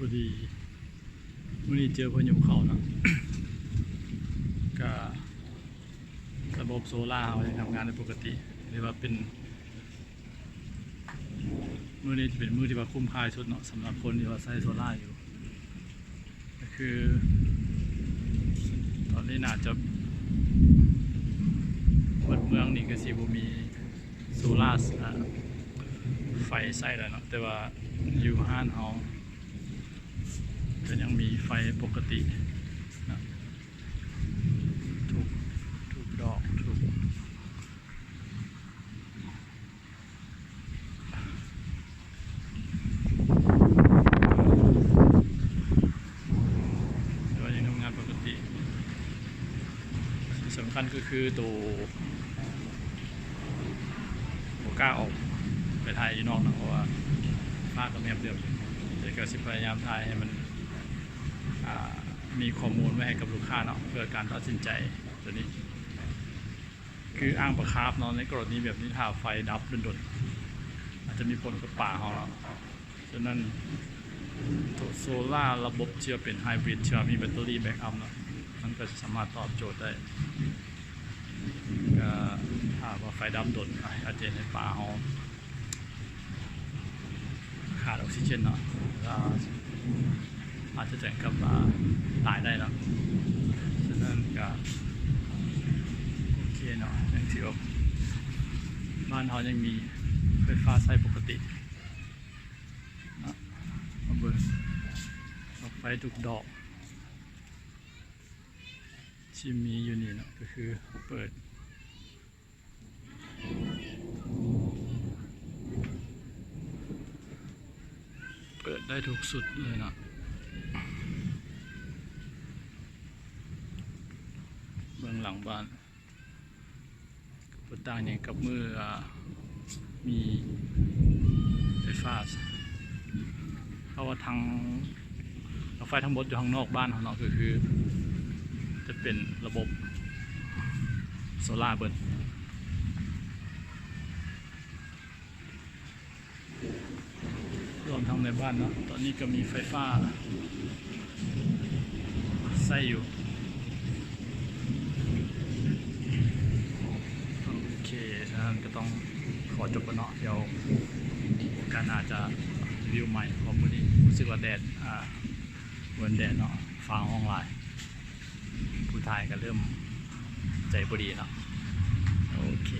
พอดีวันนี้เจอพยุเขาเนาะก็ระบบโซล่าเขาทำงานได้ปกติหรือว่าเป็นมือนี้จะเป็นมือที่ว่าคุ้มค่าที่สุดเนาะสำหรับคนที่ว่าใช้โซล่าอยู่ ก็คือ ตอนนี้น่าจะเปิดเมืองนี่ก็สิบมีโซล่าไฟใส่แล้วเนาะแต่ว่าอยู่ห้านเฮา ก็ยังมีไฟปกตินะถูกถูกดอกถูกแต่ว่ายังทำงานปกติสิ่สำคัญก็คือตัวโอกล้าออกไปถ่ายอยู่นอกนะเพราะว่าฟ้าก็แมบเดียวอยู่เดี๋ยวก็สิพยายามถ่ายให้มัน มีข้อมูลไว้ให้กับลูกค้าเนาะเพื่อการตัดสินใจตัวนี้ คืออ้างประคาบเนาะในกรณีแบบนี้ถ้าไฟดับดนๆอาจจะมีผลกับป่าของเราฉะนั้นตัวโซล่าร์ระบบเชื่อเป็นไฮบริดเชื่อมีแบตเตอรี่แบ็กอัพเนาะมันก็สามารถตอบโจทย์ได้ก็ถ้าว่าไฟดับดนอาจจะในป่าเราขาดออกซิเจนเนาะ อาจจะถึงกับาตายได้เนาะฉะนั้นก็โอเคเนาะยังถือว่าบ้านเขายังมีไฟฟ้าใช้ปกติเนะมาเบิ่งไฟทุกดอกที่มีอยู่นี่นะก็คือเปิดเปิดได้ทุกสุดเลยนะเบื้องห ลังบ้านบนต่างอย่างกับเมืออ่ามีไฟฟ้าเพราะว่าทางรถไฟทั้งหมดอยู่ข้างนอกบ้านของเราก็คือ จะเป็นระบบโซลาร์เบิร์นรวมทั้งในบ้านเนาะตอนนี้ก็มีไฟฟ้าใส่อยู่ โอเค้นก็ต้องขอจบกันเนาะเดี๋ยวการอาจจะรีวิวใหม่ของมือนี้รู้สึกว่าแดดอ่าเวนแดดเนาะฟ้าห้องลาย ผู้ทายก็เริ่มใจบดีเนาะโอเค